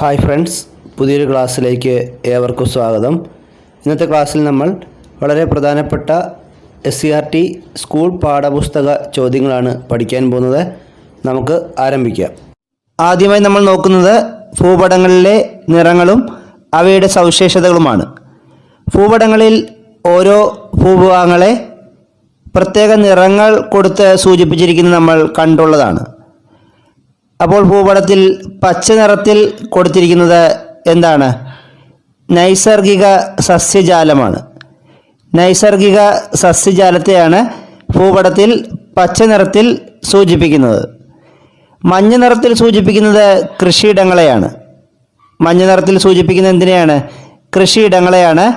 Hi friends പുതിയൊരു ക്ലാസ്സിലേക്ക് ഏവർക്കും സ്വാഗതം. ഇന്നത്തെ ക്ലാസ്സിൽ നമ്മൾ വളരെ പ്രധാനപ്പെട്ട S C R T school പാഠപുസ്തക ചോദ്യങ്ങളാണ് പഠിക്കാൻ പോകുന്നത്. നമുക്ക് ആരംഭിക്കാം. ആദ്യമായി നമ്മൾ നോക്കുന്നത് ഭൂപടങ്ങളിലെ നിറങ്ങളും അവയുടെ സവിശേഷതകളുമാണ്. ഭൂപടങ്ങളിൽ ഓരോ ഭൂഭാഗങ്ങളെ പ്രത്യേക നിറങ്ങൾ കൊടുത്ത് സൂചിപ്പിച്ചിരിക്കുന്നത് നമ്മൾ കണ്ടുള്ളതാണ്. അപ്പോൾ ഭൂപടത്തിൽ പച്ച നിറത്തിൽ കൊടുത്തിരിക്കുന്നത് എന്താണ്? നൈസർഗിക സസ്യജാലമാണ്. നൈസർഗിക സസ്യജാലത്തെയാണ് ഭൂപടത്തിൽ പച്ച നിറത്തിൽ സൂചിപ്പിക്കുന്നത്. മഞ്ഞ നിറത്തിൽ സൂചിപ്പിക്കുന്നത് കൃഷിയിടങ്ങളെയാണ്. മഞ്ഞ നിറത്തിൽ സൂചിപ്പിക്കുന്നത് എന്തിനെയാണ്? കൃഷിയിടങ്ങളെയാണ്.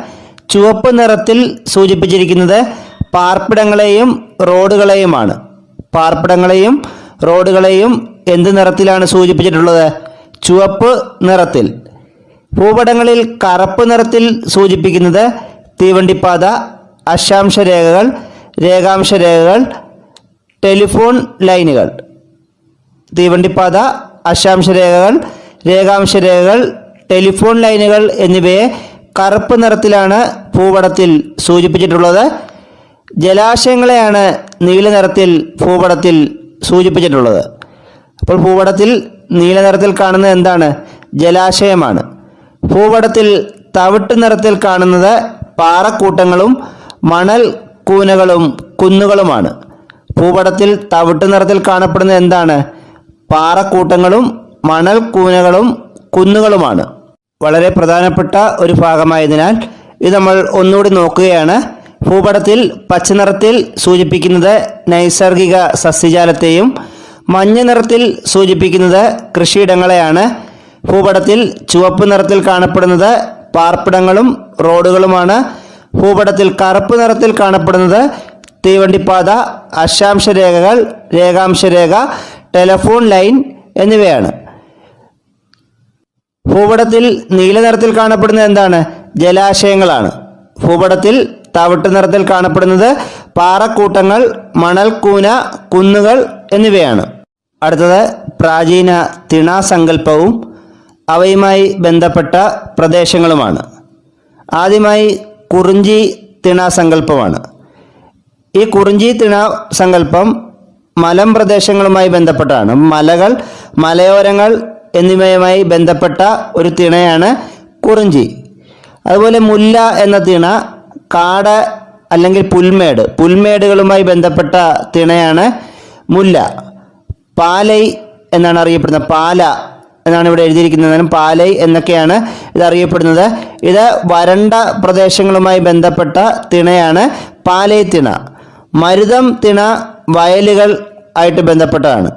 ചുവപ്പ് നിറത്തിൽ സൂചിപ്പിച്ചിരിക്കുന്നത് പാർപ്പിടങ്ങളെയും റോഡുകളെയുമാണ്. പാർപ്പിടങ്ങളെയും റോഡുകളെയും എന്ത് നിറത്തിലാണ് സൂചിപ്പിച്ചിട്ടുള്ളത്? ചുവപ്പ് നിറത്തിൽ. ഭൂപടങ്ങളിൽ കറുപ്പ് നിറത്തിൽ സൂചിപ്പിക്കുന്നത് തീവണ്ടിപ്പാത അക്ഷാംശ രേഖകൾ രേഖാംശ രേഖകൾ ടെലിഫോൺ ലൈനുകൾ. തീവണ്ടിപ്പാത അക്ഷാംശ രേഖകൾ രേഖാംശ രേഖകൾ ടെലിഫോൺ ലൈനുകൾ എന്നിവയെ കറുപ്പ് നിറത്തിലാണ് ഭൂപടത്തിൽ സൂചിപ്പിച്ചിട്ടുള്ളത്. ജലാശയങ്ങളെയാണ് നീല നിറത്തിൽ ഭൂപടത്തിൽ സൂചിപ്പിച്ചിട്ടുള്ളത്. അപ്പോൾ ഭൂപടത്തിൽ നീല നിറത്തിൽ കാണുന്നത് എന്താണ്? ജലാശയമാണ്. ഭൂപടത്തിൽ തവിട്ട് നിറത്തിൽ കാണുന്നത് പാറക്കൂട്ടങ്ങളും മണൽ കൂനകളും കുന്നുകളുമാണ്. ഭൂപടത്തിൽ തവിട്ട് നിറത്തിൽ കാണപ്പെടുന്നത് എന്താണ്? പാറക്കൂട്ടങ്ങളും മണൽ കൂനകളും കുന്നുകളുമാണ്. വളരെ പ്രധാനപ്പെട്ട ഒരു ഭാഗമായതിനാൽ ഇത് നമ്മൾ ഒന്നുകൂടി നോക്കുകയാണ്. ഭൂപടത്തിൽ പച്ചനിറത്തിൽ സൂചിപ്പിക്കുന്നത് നൈസർഗിക സസ്യജാലത്തെയും മഞ്ഞ നിറത്തിൽ സൂചിപ്പിക്കുന്നത് കൃഷിയിടങ്ങളെയാണ്. ഭൂപടത്തിൽ ചുവപ്പ് നിറത്തിൽ കാണപ്പെടുന്നത് പാർപ്പിടങ്ങളും റോഡുകളുമാണ്. ഭൂപടത്തിൽ കറുപ്പ് നിറത്തിൽ കാണപ്പെടുന്നത് തീവണ്ടിപ്പാത അക്ഷാംശ രേഖകൾ രേഖാംശ രേഖ ടെലഫോൺ ലൈൻ എന്നിവയാണ്. ഭൂപടത്തിൽ നീല നിറത്തിൽ കാണപ്പെടുന്നത് എന്താണ്? ജലാശയങ്ങളാണ്. ഭൂപടത്തിൽ തവിട്ട് നിറത്തിൽ കാണപ്പെടുന്നത് പാറക്കൂട്ടങ്ങൾ മണൽക്കൂന കുന്നുകൾ എന്നിവയാണ്. അടുത്തത് പ്രാചീന തിണാസങ്കല്പവും അവയുമായി ബന്ധപ്പെട്ട പ്രദേശങ്ങളുമാണ്. ആദ്യമായി കുറിഞ്ചി തിണാസങ്കല്പമാണ്. ഈ കുറിഞ്ചി തിണാസങ്കല്പം മലം പ്രദേശങ്ങളുമായി ബന്ധപ്പെട്ടാണ്. മലകൾ മലയോരങ്ങൾ എന്നിവയുമായി ബന്ധപ്പെട്ട ഒരു തിണയാണ് കുറിഞ്ചി. അതുപോലെ മുല്ല എന്ന തിണ കാട് അല്ലെങ്കിൽ പുൽമേട്. പുൽമേടുകളുമായി ബന്ധപ്പെട്ട തിണയാണ് മുല്ല. പാലൈ എന്നാണ് അറിയപ്പെടുന്നത്. പാല എന്നാണ് ഇവിടെ എഴുതിയിരിക്കുന്നത്. പാലൈ എന്നൊക്കെയാണ് ഇത് അറിയപ്പെടുന്നത്. ഇത് വരണ്ട പ്രദേശങ്ങളുമായി ബന്ധപ്പെട്ട തിണയാണ് പാലൈ തിണ. മരുതം തിണ വയലുകൾ ആയിട്ട് ബന്ധപ്പെട്ടതാണ്.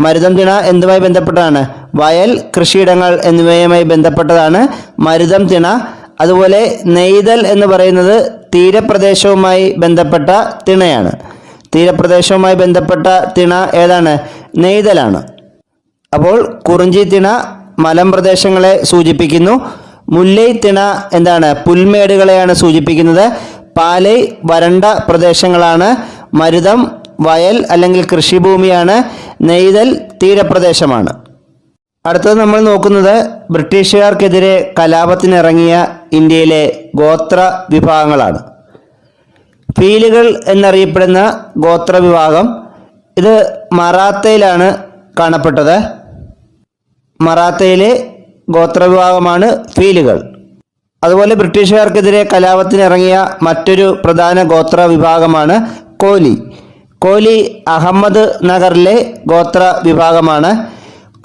മരുതം തിണ എന്തുമായി ബന്ധപ്പെട്ടതാണ്? വയൽ കൃഷിയിടങ്ങൾ എന്നിവയുമായി ബന്ധപ്പെട്ടതാണ് മരുതം തിണ അതുപോലെ നെയ്തൽ എന്ന് പറയുന്നത് തീരപ്രദേശവുമായി ബന്ധപ്പെട്ട തിണയാണ്. തീരപ്രദേശവുമായി ബന്ധപ്പെട്ട തിണ ഏതാണ്? നെയ്തലാണ്. അപ്പോൾ കുറിഞ്ചി തിണ മലമ്പ്രദേശങ്ങളെ സൂചിപ്പിക്കുന്നു. മുല്ലൈ തിണ എന്താണ്? പുൽമേടുകളെയാണ് സൂചിപ്പിക്കുന്നത്. പാലൈ വരണ്ട പ്രദേശങ്ങളാണ്. മരുതം വയൽ അല്ലെങ്കിൽ കൃഷിഭൂമിയാണ്. നെയ്തൽ തീരപ്രദേശമാണ്. അടുത്തത് നമ്മൾ നോക്കുന്നത് ബ്രിട്ടീഷുകാർക്കെതിരെ കലാപത്തിനിറങ്ങിയ ഇന്ത്യയിലെ ഗോത്ര വിഭാഗങ്ങളാണ്. പീലുകൾ എന്നറിയപ്പെടുന്ന ഗോത്ര വിഭാഗം ഇത് മറാത്തയിലാണ് കാണപ്പെട്ടത്. മറാത്തയിലെ ഗോത്രവിഭാഗമാണ് ഫീലുകൾ. അതുപോലെ ബ്രിട്ടീഷുകാർക്കെതിരെ കലാപത്തിനിറങ്ങിയ മറ്റൊരു പ്രധാന ഗോത്ര വിഭാഗമാണ് കോലി. കോലി അഹമ്മദ് നഗറിലെ ഗോത്ര വിഭാഗമാണ്.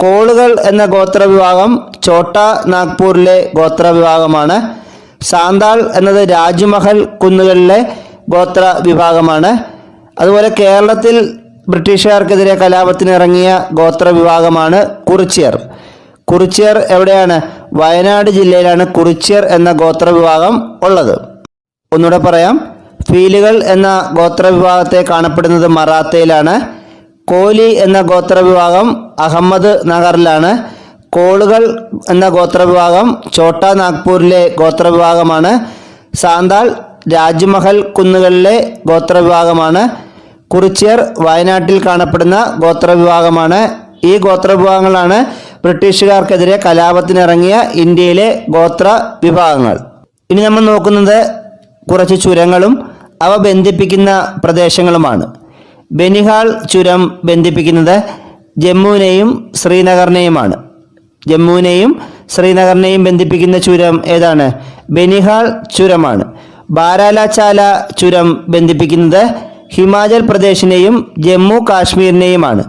കോളുകൾ എന്ന ഗോത്രവിഭാഗം വിഭാഗം ഛോട്ട നാഗ്പൂരിലെ ഗോത്രവിഭാഗമാണ്. സാന്താൾ എന്നത് രാജ്മഹൽ കുന്നുകളിലെ ഗോത്ര വിഭാഗമാണ് അതുപോലെ കേരളത്തിൽ ബ്രിട്ടീഷുകാർക്കെതിരെ കലാപത്തിനിറങ്ങിയ ഗോത്ര വിഭാഗമാണ് കുറിച്യർ കുറിച്യർ എവിടെയാണ്? വയനാട് ജില്ലയിലാണ് കുറിച്യർ എന്ന ഗോത്ര വിഭാഗം ഉള്ളത്. ഒന്നുകൂടെ പറയാം. ഫീലുകൾ എന്ന ഗോത്ര വിഭാഗത്തെ കാണപ്പെടുന്നത് മറാത്തയിലാണ്. കോലി എന്ന ഗോത്രവിഭാഗം അഹമ്മദ് നഗറിലാണ്. കോളുകൾ എന്ന ഗോത്രവിഭാഗം ഛോട്ടാ നാഗ്പൂരിലെ ഗോത്രവിഭാഗമാണ്. സാന്താൾ രാജ്മഹൽ കുന്നുകളിലെ ഗോത്രവിഭാഗമാണ്. കുറിച്യർ വയനാട്ടിൽ കാണപ്പെടുന്ന ഗോത്രവിഭാഗമാണ്. ഈ ഗോത്രവിഭാഗങ്ങളാണ് ബ്രിട്ടീഷുകാർക്കെതിരെ കലാപത്തിനിറങ്ങിയ ഇന്ത്യയിലെ ഗോത്ര വിഭാഗങ്ങൾ ഇനി നമ്മൾ നോക്കുന്നത് കുറച്ച് ചുരങ്ങളും അവ ബന്ധിപ്പിക്കുന്ന പ്രദേശങ്ങളുമാണ്. ബനിഹാൾ ചുരം ബന്ധിപ്പിക്കുന്നത് ജമ്മുവിനെയും ശ്രീനഗറിനെയുമാണ്. ജമ്മുവിനെയും ശ്രീനഗറിനെയും ബന്ധിപ്പിക്കുന്ന ചുരം ഏതാണ്? ബനിഹാൾ ചുരമാണ്. ബാരാലാചാല ചുരം ബന്ധിപ്പിക്കുന്നത് ഹിമാചൽ പ്രദേശിനെയും ജമ്മു കാശ്മീരിനെയുമാണ്.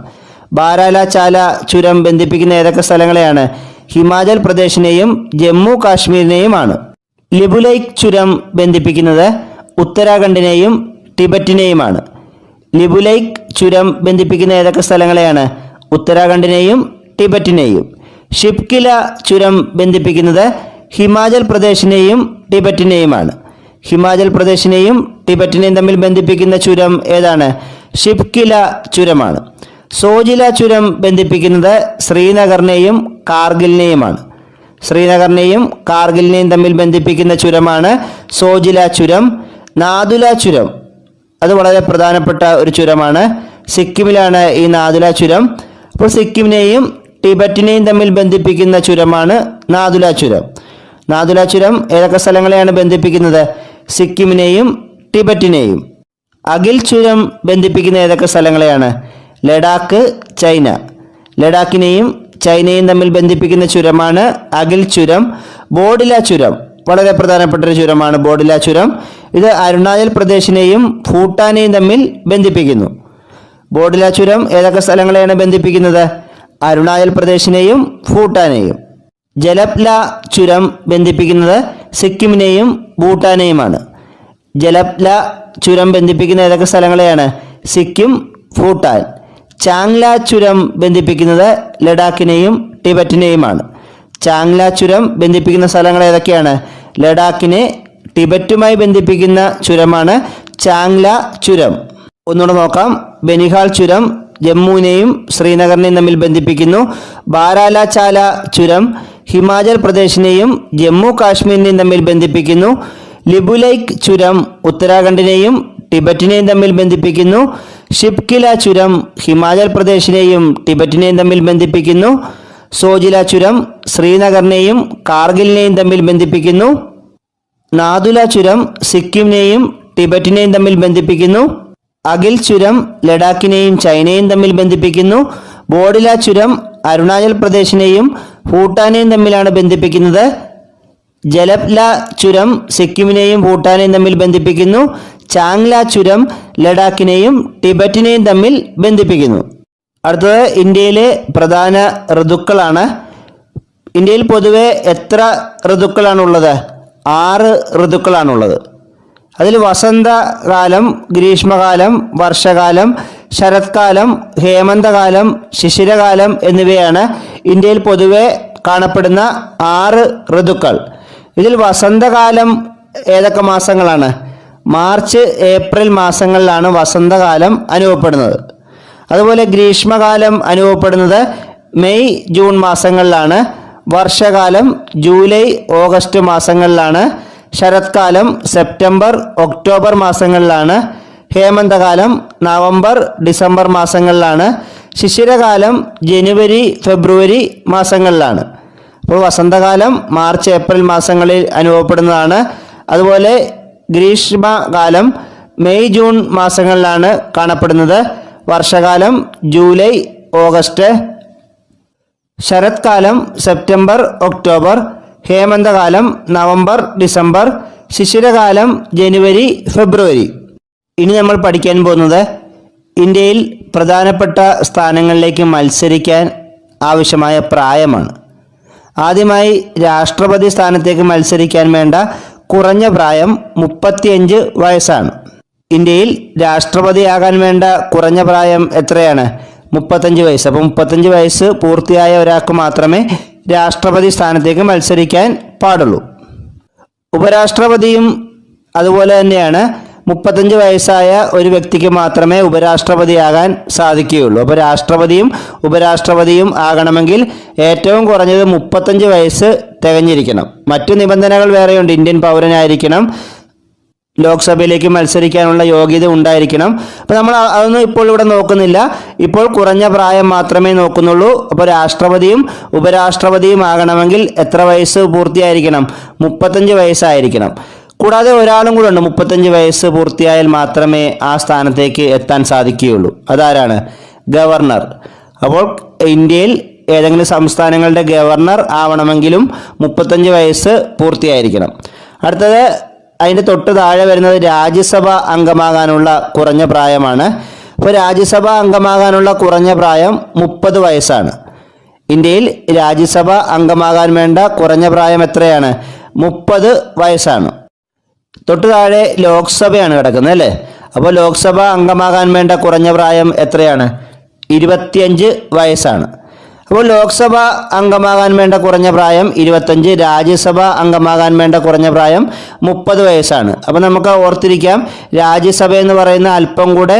ബാരാലാചാല ചുരം ബന്ധിപ്പിക്കുന്ന ഏതൊക്കെ സ്ഥലങ്ങളെയാണ്? ഹിമാചൽ പ്രദേശിനെയും ജമ്മു കാശ്മീരിനെയുമാണ്. ലിബുലൈക് ചുരം ബന്ധിപ്പിക്കുന്നത് ഉത്തരാഖണ്ഡിനെയും ടിബറ്റിനെയുമാണ്. ലിബുലൈക്ക് ചുരം ബന്ധിപ്പിക്കുന്ന ഏതൊക്കെ സ്ഥലങ്ങളെയാണ്? ഉത്തരാഖണ്ഡിനെയും ടിബറ്റിനെയും. ഷിപ്കില ചുരം ബന്ധിപ്പിക്കുന്നത് ഹിമാചൽ പ്രദേശിനെയും ടിബറ്റിനെയുമാണ്. ഹിമാചൽ പ്രദേശിനെയും ടിബറ്റിനെയും തമ്മിൽ ബന്ധിപ്പിക്കുന്ന ചുരം ഏതാണ്? ഷിപ്കില ചുരമാണ്. സോജില ചുരം ബന്ധിപ്പിക്കുന്നത് ശ്രീനഗറിനെയും കാർഗിലിനെയുമാണ്. ശ്രീനഗറിനെയും കാർഗിലിനെയും തമ്മിൽ ബന്ധിപ്പിക്കുന്ന ചുരമാണ് സോജില ചുരം. നാദുല ചുരം. അത് വളരെ പ്രധാനപ്പെട്ട ഒരു ചുരമാണ്. സിക്കിമിലാണ് ഈ നാദുല ചുരം. അപ്പോൾ സിക്കിമിനെയും ടിബറ്റിനെയും തമ്മിൽ ബന്ധിപ്പിക്കുന്ന ചുരമാണ് നാദുല ചുരം. നാദുല ചുരം ഏതൊക്കെ സ്ഥലങ്ങളെയാണ് ബന്ധിപ്പിക്കുന്നത്? സിക്കിമിനെയും ടിബറ്റിനെയും. അഖിൽ ചുരം ബന്ധിപ്പിക്കുന്ന ഏതൊക്കെ സ്ഥലങ്ങളെയാണ്? ലഡാക്ക് ചൈന. ലഡാക്കിനെയും ചൈനയും തമ്മിൽ ബന്ധിപ്പിക്കുന്ന ചുരമാണ് അഖിൽ ചുരം. ബോഡില ചുരം. വളരെ പ്രധാനപ്പെട്ട ഒരു ചുരമാണ് ബോഡില ചുരം. ഇത് അരുണാചൽ പ്രദേശിനെയും ഭൂട്ടാനെയും തമ്മിൽ ബന്ധിപ്പിക്കുന്നു. ബോഡില ചുരം ഏതൊക്കെ സ്ഥലങ്ങളെയാണ് ബന്ധിപ്പിക്കുന്നത്? അരുണാചൽ പ്രദേശിനെയും ഭൂട്ടാനെയും. ജലപ്ല ചുരം ബന്ധിപ്പിക്കുന്നത് സിക്കിമിനെയും ഭൂട്ടാനെയുമാണ്. ജലപ്ല ചുരം ബന്ധിപ്പിക്കുന്ന ഏതൊക്കെ സ്ഥലങ്ങളെയാണ്? സിക്കിം ഭൂട്ടാൻ. ചാങ്ല ചുരം ബന്ധിപ്പിക്കുന്നത് ലഡാക്കിനെയും ടിബറ്റിനെയുമാണ്. ചാങ്ല ചുരം ബന്ധിപ്പിക്കുന്ന സ്ഥലങ്ങൾ ഏതൊക്കെയാണ്? ലഡാക്കിനെ ടിബറ്റുമായി ബന്ധിപ്പിക്കുന്ന ചുരമാണ് ചാങ്ല ചുരം. ഒന്നുകൂടെ നോക്കാം. ബനിഹാൾ ചുരം ജമ്മുവിനെയും ശ്രീനഗറിനെയും തമ്മിൽ ബന്ധിപ്പിക്കുന്നു. ബാരാലാചാല ചുരം ഹിമാചൽ പ്രദേശിനെയും ജമ്മു കാശ്മീരിനെയും തമ്മിൽ ബന്ധിപ്പിക്കുന്നു. ലിബുലൈക്ക് ചുരം ഉത്തരാഖണ്ഡിനെയും ടിബറ്റിനെയും തമ്മിൽ ബന്ധിപ്പിക്കുന്നു. ഷിപ്കില ചുരം ഹിമാചൽ പ്രദേശിനെയും ടിബറ്റിനെയും തമ്മിൽ ബന്ധിപ്പിക്കുന്നു. സോജില ചുരം ശ്രീനഗറിനെയും കാർഗിലിനെയും തമ്മിൽ ബന്ധിപ്പിക്കുന്നു. നാദുല ചുരം സിക്കിമിനെയും ടിബറ്റിനെയും തമ്മിൽ ബന്ധിപ്പിക്കുന്നു. അഖിൽ ചുരം ലഡാക്കിനെയും ചൈനയും തമ്മിൽ ബന്ധിപ്പിക്കുന്നു. ബോഡില ചുരം അരുണാചൽ പ്രദേശിനെയും ഭൂട്ടാനെയും തമ്മിലാണ് ബന്ധിപ്പിക്കുന്നത്. ജലപ്ല ചുരം സിക്കിമിനെയും ഭൂട്ടാനെയും തമ്മിൽ ബന്ധിപ്പിക്കുന്നു. ചാങ്ല ചുരം ലഡാക്കിനെയും ടിബറ്റിനെയും തമ്മിൽ ബന്ധിപ്പിക്കുന്നു. അടുത്തത് ഇന്ത്യയിലെ പ്രധാന ഋതുക്കളാണ്. ഇന്ത്യയിൽ പൊതുവെ എത്ര ഋതുക്കളാണുള്ളത്? ആറ് ഋതുക്കളാണുള്ളത്. അതിൽ വസന്തകാലം ഗ്രീഷ്മകാലം വർഷകാലം ശരത്കാലം ഹേമന്തകാലം ശിശിരകാലം എന്നിവയാണ് ഇന്ത്യയിൽ പൊതുവെ കാണപ്പെടുന്ന ആറ് ഋതുക്കൾ. ഇതിൽ വസന്തകാലം ഏതൊക്കെ മാസങ്ങളാണ്? മാർച്ച് ഏപ്രിൽ മാസങ്ങളിലാണ് വസന്തകാലം അനുഭവപ്പെടുന്നത്. അതുപോലെ ഗ്രീഷ്മകാലം അനുഭവപ്പെടുന്നത് മെയ് ജൂൺ മാസങ്ങളിലാണ്. വർഷകാലം ജൂലൈ ഓഗസ്റ്റ് മാസങ്ങളിലാണ്. ശരത്കാലം സെപ്റ്റംബർ ഒക്ടോബർ മാസങ്ങളിലാണ്. ഹേമന്തകാലം നവംബർ ഡിസംബർ മാസങ്ങളിലാണ്. ശിശിരകാലം ജനുവരി ഫെബ്രുവരി മാസങ്ങളിലാണ്. അപ്പോൾ വസന്തകാലം മാർച്ച് ഏപ്രിൽ മാസങ്ങളിൽ അനുഭവപ്പെടുന്നതാണ്. അതുപോലെ ഗ്രീഷ്മകാലം മെയ് ജൂൺ മാസങ്ങളിലാണ് കാണപ്പെടുന്നത്. വർഷകാലം ജൂലൈ ഓഗസ്റ്റ്. ശരത്കാലം സെപ്റ്റംബർ ഒക്ടോബർ. ഹേമന്തകാലം നവംബർ ഡിസംബർ. ശിശിരകാലം ജനുവരി ഫെബ്രുവരി. ഇനി നമ്മൾ പഠിക്കാൻ പോകുന്നത് ഇന്ത്യയിൽ പ്രധാനപ്പെട്ട സ്ഥാനങ്ങളിലേക്ക് മത്സരിക്കാൻ ആവശ്യമായ പ്രായമാണ്. ആദ്യമായി രാഷ്ട്രപതി സ്ഥാനത്തേക്ക് മത്സരിക്കാൻ വേണ്ട കുറഞ്ഞ പ്രായം മുപ്പത്തിയഞ്ച് വയസ്സാണ്. ഇന്ത്യയിൽ രാഷ്ട്രപതിയാകാൻ വേണ്ട കുറഞ്ഞ പ്രായം എത്രയാണ്? മുപ്പത്തഞ്ച് വയസ്സ്. അപ്പോൾ മുപ്പത്തഞ്ച് വയസ്സ് പൂർത്തിയായ ഒരാൾക്ക് മാത്രമേ രാഷ്ട്രപതി സ്ഥാനത്തേക്ക് മത്സരിക്കാൻ പാടുള്ളൂ. ഉപരാഷ്ട്രപതിയും അതുപോലെ തന്നെയാണ് മുപ്പത്തഞ്ച് വയസ്സായ ഒരു വ്യക്തിക്ക് മാത്രമേ ഉപരാഷ്ട്രപതിയാകാൻ സാധിക്കുകയുള്ളൂ. അപ്പോൾ രാഷ്ട്രപതിയും ഉപരാഷ്ട്രപതിയും ആകണമെങ്കിൽ ഏറ്റവും കുറഞ്ഞത് മുപ്പത്തഞ്ച് വയസ്സ് തികഞ്ഞിരിക്കണം. മറ്റു നിബന്ധനകൾ വേറെയുണ്ട്. ഇന്ത്യൻ പൗരനായിരിക്കണം. ലോക്സഭയിലേക്ക് മത്സരിക്കാനുള്ള യോഗ്യത ഉണ്ടായിരിക്കണം. അപ്പോൾ നമ്മൾ അതൊന്നും ഇപ്പോൾ ഇവിടെ നോക്കുന്നില്ല. ഇപ്പോൾ കുറഞ്ഞ പ്രായം മാത്രമേ നോക്കുന്നുള്ളൂ. അപ്പോൾ രാഷ്ട്രപതിയും ഉപരാഷ്ട്രപതിയും ആകണമെങ്കിൽ എത്ര വയസ്സ് പൂർത്തിയായിരിക്കണം? മുപ്പത്തഞ്ച് വയസ്സായിരിക്കണം. കൂടാതെ ഒരാളും കൂടെ ഉണ്ട്. മുപ്പത്തഞ്ച് വയസ്സ് പൂർത്തിയായാൽ മാത്രമേ ആ സ്ഥാനത്തേക്ക് എത്താൻ സാധിക്കുകയുള്ളൂ. അതാരാണ്? ഗവർണർ. അപ്പോൾ ഇന്ത്യയിൽ ഏതെങ്കിലും സംസ്ഥാനങ്ങളുടെ ഗവർണർ ആവണമെങ്കിലും മുപ്പത്തഞ്ച് വയസ്സ് പൂർത്തിയായിരിക്കണം. അടുത്തത് അതിന്റെ തൊട്ട് താഴെ വരുന്നത് രാജ്യസഭ അംഗമാകാനുള്ള കുറഞ്ഞ പ്രായമാണ്. അപ്പോൾ രാജ്യസഭ അംഗമാകാനുള്ള കുറഞ്ഞ പ്രായം മുപ്പത് വയസ്സാണ്. ഇന്ത്യയിൽ രാജ്യസഭ അംഗമാകാൻ വേണ്ട കുറഞ്ഞ പ്രായം എത്രയാണ്? മുപ്പത് വയസ്സാണ്. തൊട്ട് താഴെ ലോക്സഭയാണ് കിടക്കുന്നത് അല്ലേ? അപ്പോൾ ലോക്സഭ അംഗമാകാൻ വേണ്ട കുറഞ്ഞ പ്രായം എത്രയാണ്? ഇരുപത്തിയഞ്ച് വയസ്സാണ്. അപ്പോൾ ലോക്സഭ അംഗമാകാൻ വേണ്ട കുറഞ്ഞ പ്രായം ഇരുപത്തഞ്ച് രാജ്യസഭ അംഗമാകാൻ വേണ്ട കുറഞ്ഞ പ്രായം മുപ്പത് വയസ്സാണ്. അപ്പോൾ നമുക്ക് ഓർത്തിരിക്കാം രാജ്യസഭ എന്ന് പറയുന്ന അല്പം കൂടെ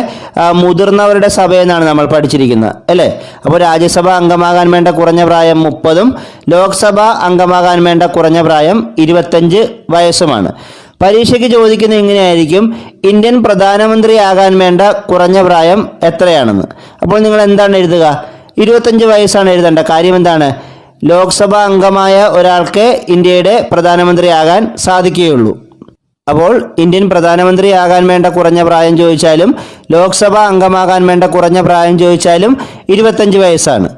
മുതിർന്നവരുടെ സഭയെന്നാണ് നമ്മൾ പഠിച്ചിരിക്കുന്നത് അല്ലേ? അപ്പോൾ രാജ്യസഭ അംഗമാകാൻ വേണ്ട കുറഞ്ഞ പ്രായം മുപ്പതും ലോക്സഭ അംഗമാകാൻ വേണ്ട കുറഞ്ഞ പ്രായം ഇരുപത്തഞ്ച് വയസ്സുമാണ്. പരീക്ഷയ്ക്ക് ചോദിക്കുന്നത് ഇങ്ങനെയായിരിക്കും ഇന്ത്യൻ പ്രധാനമന്ത്രി ആകാൻ വേണ്ട കുറഞ്ഞ പ്രായം എത്രയാണെന്ന്. അപ്പോൾ നിങ്ങൾ എന്താണ് എഴുതുക? ഇരുപത്തഞ്ച് വയസ്സാണ് എഴുതേണ്ട. കാര്യം എന്താണ്? ലോക്സഭാ അംഗമായ ഒരാൾക്ക് ഇന്ത്യയുടെ പ്രധാനമന്ത്രിയാകാൻ സാധിക്കുകയുള്ളൂ. അപ്പോൾ ഇന്ത്യൻ പ്രധാനമന്ത്രിയാകാൻ വേണ്ട കുറഞ്ഞ പ്രായം ചോദിച്ചാലും ലോക്സഭാ അംഗമാകാൻ വേണ്ട കുറഞ്ഞ പ്രായം ചോദിച്ചാലും ഇരുപത്തഞ്ച് വയസ്സാണ്.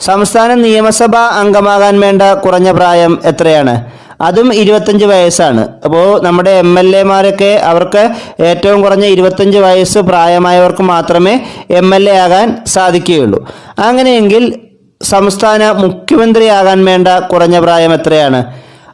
സംസ്ഥാന നിയമസഭാ അംഗമാകാൻ വേണ്ട കുറഞ്ഞ പ്രായം എത്രയാണ്? അതും ഇരുപത്തഞ്ച് വയസ്സാണ്. അപ്പോൾ നമ്മുടെ എം എൽ എമാരൊക്കെ അവർക്ക് ഏറ്റവും കുറഞ്ഞ ഇരുപത്തഞ്ച് വയസ്സ് പ്രായമായവർക്ക് മാത്രമേ എം എൽ എ ആകാൻ സാധിക്കുകയുള്ളൂ. അങ്ങനെയെങ്കിൽ സംസ്ഥാന മുഖ്യമന്ത്രിയാകാൻ വേണ്ട കുറഞ്ഞ പ്രായം എത്രയാണ്?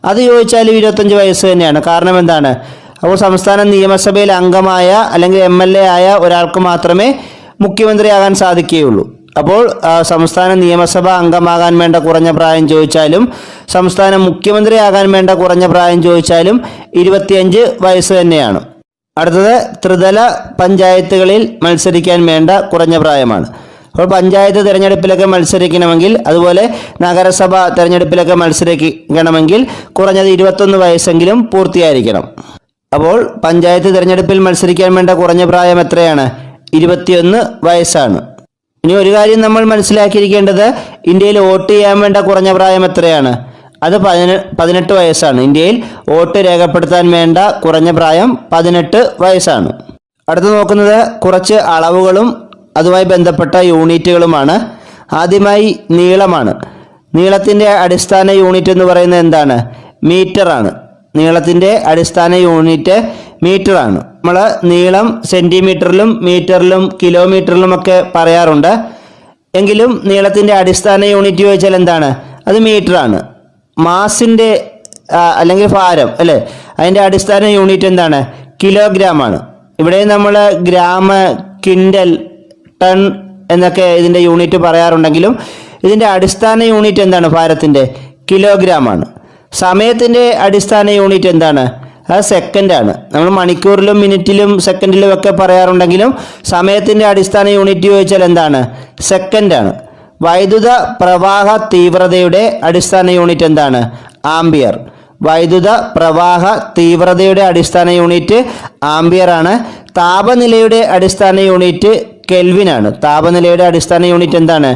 അത് ചോദിച്ചാൽ ഇരുപത്തഞ്ച് വയസ്സ് തന്നെയാണ്. കാരണം എന്താണ്? അപ്പോൾ സംസ്ഥാന നിയമസഭയിൽ അംഗമായ അല്ലെങ്കിൽ എം ആയ ഒരാൾക്ക് മാത്രമേ മുഖ്യമന്ത്രിയാകാൻ സാധിക്കുകയുള്ളൂ. അപ്പോൾ സംസ്ഥാന നിയമസഭ അംഗമാകാൻ വേണ്ട കുറഞ്ഞ പ്രായം ചോദിച്ചാലും സംസ്ഥാന മുഖ്യമന്ത്രിയാകാൻ വേണ്ട കുറഞ്ഞ പ്രായം ചോദിച്ചാലും ഇരുപത്തിയഞ്ച് വയസ്സ് തന്നെയാണ്. അടുത്തത് ത്രിതല പഞ്ചായത്തുകളിൽ മത്സരിക്കാൻ വേണ്ട കുറഞ്ഞ പ്രായമാണ്. അപ്പോൾ പഞ്ചായത്ത് തിരഞ്ഞെടുപ്പിലൊക്കെ മത്സരിക്കണമെങ്കിൽ അതുപോലെ നഗരസഭ തിരഞ്ഞെടുപ്പിലൊക്കെ മത്സരിക്കണമെങ്കിൽ കുറഞ്ഞത് ഇരുപത്തൊന്ന് വയസ്സെങ്കിലും പൂർത്തിയായിരിക്കണം. അപ്പോൾ പഞ്ചായത്ത് തിരഞ്ഞെടുപ്പിൽ മത്സരിക്കാൻ വേണ്ട കുറഞ്ഞ പ്രായം എത്രയാണ്? ഇരുപത്തിയൊന്ന് വയസ്സാണ്. ഇനി ഒരു കാര്യം നമ്മൾ മനസ്സിലാക്കിയിരിക്കേണ്ടത് ഇന്ത്യയിൽ വോട്ട് ചെയ്യാൻ വേണ്ട കുറഞ്ഞ പ്രായം എത്രയാണ്? അത് പതിനെ പതിനെട്ട് വയസ്സാണ്. ഇന്ത്യയിൽ വോട്ട് രേഖപ്പെടുത്താൻ വേണ്ട കുറഞ്ഞ പ്രായം പതിനെട്ട് വയസ്സാണ്. അടുത്ത് നോക്കുന്നത് കുറച്ച് അളവുകളും അതുമായി ബന്ധപ്പെട്ട യൂണിറ്റുകളുമാണ്. ആദ്യമായി നീളമാണ്. നീളത്തിന്റെ അടിസ്ഥാന യൂണിറ്റ് എന്ന് പറയുന്നത് എന്താണ്? മീറ്ററാണ്. നീളത്തിന്റെ അടിസ്ഥാന യൂണിറ്റ് മീറ്ററാണ് നമ്മൾ നീളം സെന്റിമീറ്ററിലും മീറ്ററിലും കിലോമീറ്ററിലും ഒക്കെ പറയാറുണ്ട്. എങ്കിലും നീളത്തിന്റെ അടിസ്ഥാന യൂണിറ്റ് ചോദിച്ചാൽ എന്താണ്? അത് മീറ്ററാണ് മാസിന്റെ അല്ലെങ്കിൽ ഭാരം അല്ലേ? അതിന്റെ അടിസ്ഥാന യൂണിറ്റ് എന്താണ്? കിലോഗ്രാം ആണ്. ഇവിടെ നമ്മൾ ഗ്രാമ കിൻഡൽ ടൺ എന്നൊക്കെ ഇതിന്റെ യൂണിറ്റ് പറയാറുണ്ടെങ്കിലും ഇതിന്റെ അടിസ്ഥാന യൂണിറ്റ് എന്താണ്? ഭാരത്തിന്റെ കിലോഗ്രാം ആണ്. സമയത്തിന്റെ അടിസ്ഥാന യൂണിറ്റ് എന്താണ്? അത് സെക്കൻഡാണ് നമ്മൾ മണിക്കൂറിലും മിനിറ്റിലും സെക്കൻഡിലും ഒക്കെ പറയാറുണ്ടെങ്കിലും സമയത്തിന്റെ അടിസ്ഥാന യൂണിറ്റ് ചോദിച്ചാൽ എന്താണ്? സെക്കൻഡാണ് വൈദ്യുത പ്രവാഹ തീവ്രതയുടെ അടിസ്ഥാന യൂണിറ്റ് എന്താണ്? ആംബിയർ വൈദ്യുത പ്രവാഹ തീവ്രതയുടെ അടിസ്ഥാന യൂണിറ്റ് ആംബിയർ ആണ്. താപനിലയുടെ അടിസ്ഥാന യൂണിറ്റ് കെൽവിനാണ് താപനിലയുടെ അടിസ്ഥാന യൂണിറ്റ് എന്താണ്?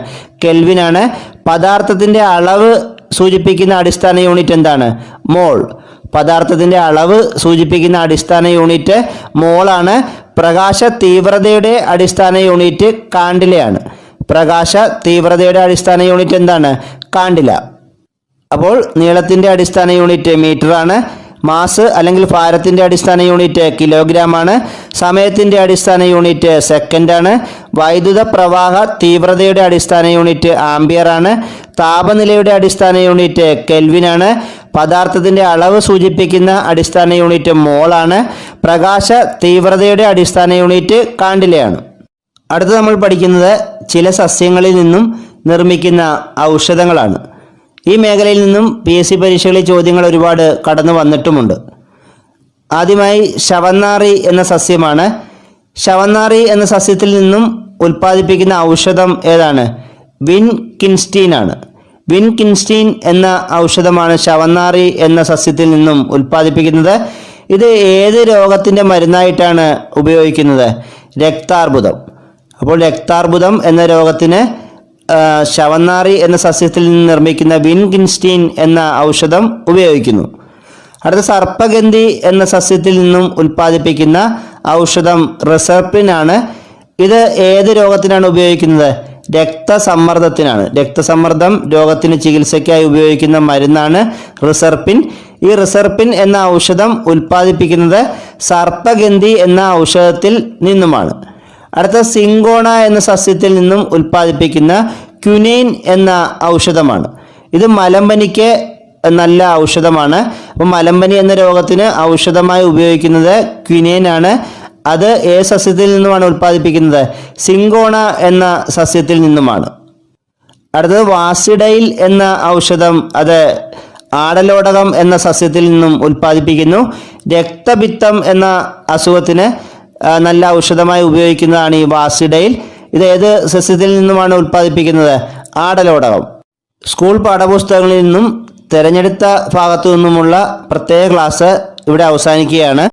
കെൽവിനാണ് പദാർത്ഥത്തിന്റെ അളവ് സൂചിപ്പിക്കുന്ന അടിസ്ഥാന യൂണിറ്റ് എന്താണ്? മോൾ. പദാർത്ഥത്തിന്റെ അളവ് സൂചിപ്പിക്കുന്ന അടിസ്ഥാന യൂണിറ്റ് മോളാണ്. പ്രകാശ തീവ്രതയുടെ അടിസ്ഥാന യൂണിറ്റ് കാണ്ടിലയാണ്. പ്രകാശ തീവ്രതയുടെ അടിസ്ഥാന യൂണിറ്റ് എന്താണ്? കാണ്ടില. അപ്പോൾ നീളത്തിന്റെ അടിസ്ഥാന യൂണിറ്റ് മീറ്ററാണ്. മാസ് അല്ലെങ്കിൽ ഭാരത്തിന്റെ അടിസ്ഥാന യൂണിറ്റ് കിലോഗ്രാം ആണ് സമയത്തിന്റെ അടിസ്ഥാന യൂണിറ്റ് സെക്കൻഡാണ്. വൈദ്യുത പ്രവാഹ തീവ്രതയുടെ അടിസ്ഥാന യൂണിറ്റ് ആംബിയർ ആണ് താപനിലയുടെ അടിസ്ഥാന യൂണിറ്റ് കെൽവിനാണ്. പദാർത്ഥത്തിന്റെ അളവ് സൂചിപ്പിക്കുന്ന അടിസ്ഥാന യൂണിറ്റ് മോളാണ്. പ്രകാശ തീവ്രതയുടെ അടിസ്ഥാന യൂണിറ്റ് കാണ്ടിലയാണ് അടുത്ത നമ്മൾ പഠിക്കുന്നത് ചില സസ്യങ്ങളിൽ നിന്നും നിർമ്മിക്കുന്ന ഔഷധങ്ങളാണ്. ഈ മേഖലയിൽ നിന്നും പി എസ് സി പരീക്ഷകളിൽ ചോദ്യങ്ങൾ ഒരുപാട് കടന്നു വന്നിട്ടുമുണ്ട്. ആദ്യമായി ശവന്നാറി എന്ന സസ്യമാണ്. ശവന്നാറി എന്ന സസ്യത്തിൽ നിന്നും ഉൽപ്പാദിപ്പിക്കുന്ന ഔഷധം ഏതാണ്? വിൻ കിൻസ്റ്റീൻ ആണ് വിൻ കിൻസ്റ്റീൻ എന്ന ഔഷധമാണ് ശവന്നാറി എന്ന സസ്യത്തിൽ നിന്നും ഉൽപ്പാദിപ്പിക്കുന്നത്. ഇത് ഏത് രോഗത്തിന്റെ മരുന്നായിട്ടാണ് ഉപയോഗിക്കുന്നത്? രക്താർബുദം. അപ്പോൾ രക്താർബുദം എന്ന രോഗത്തിന് ശവന്നാറി എന്ന സസ്യത്തിൽ നിന്ന് നിർമ്മിക്കുന്ന വിൻകിൻസ്റ്റീൻ എന്ന ഔഷധം ഉപയോഗിക്കുന്നു. അടുത്ത സർപ്പഗന്ധി എന്ന സസ്യത്തിൽ നിന്നും ഉൽപ്പാദിപ്പിക്കുന്ന ഔഷധം റിസർപ്പിൻ ആണ് ഇത് ഏത് രോഗത്തിനാണ് ഉപയോഗിക്കുന്നത്? രക്തസമ്മർദ്ദത്തിനാണ്. രക്തസമ്മർദ്ദം രോഗത്തിന് ചികിത്സയ്ക്കായി ഉപയോഗിക്കുന്ന മരുന്നാണ് റിസർപ്പിൻ. ഈ റിസർപ്പിൻ എന്ന ഔഷധം ഉൽപ്പാദിപ്പിക്കുന്നത് സർപ്പഗന്ധി എന്ന ഔഷധത്തിൽ നിന്നുമാണ്. അടുത്ത സിങ്കോണ എന്ന സസ്യത്തിൽ നിന്നും ഉൽപ്പാദിപ്പിക്കുന്ന ക്യുനൈൻ എന്ന ഔഷധമാണ്. ഇത് മലമ്പനിക്ക് നല്ല ഔഷധമാണ്. അപ്പോൾ മലമ്പനി എന്ന രോഗത്തിന് ഔഷധമായി ഉപയോഗിക്കുന്നത് ക്വിനൈൻ ആണ്. അത് ഏ സസ്യത്തിൽ നിന്നുമാണ് ഉൽപ്പാദിപ്പിക്കുന്നത്. സിങ്കോണ എന്ന സസ്യത്തിൽ നിന്നുമാണ്. അടുത്തത് വാസിഡൈൽ എന്ന ഔഷധം. അത് ആടലോടകം എന്ന സസ്യത്തിൽ നിന്നും ഉൽപ്പാദിപ്പിക്കുന്നു. രക്തപിത്തം എന്ന അസുഖത്തിന് നല്ല ഔഷധമായി ഉപയോഗിക്കുന്നതാണ് ഈ വാസിഡയിൽ. ഇത് ഏത് സസ്യത്തിൽ നിന്നുമാണ് ഉൽപ്പാദിപ്പിക്കുന്നത്? ആടലോടകം. സ്കൂൾ പാഠപുസ്തകങ്ങളിൽ നിന്നും തിരഞ്ഞെടുത്ത ഭാഗത്തു നിന്നുമുള്ള പ്രത്യേക ക്ലാസ് ഇവിടെ അവസാനിക്കുകയാണ്.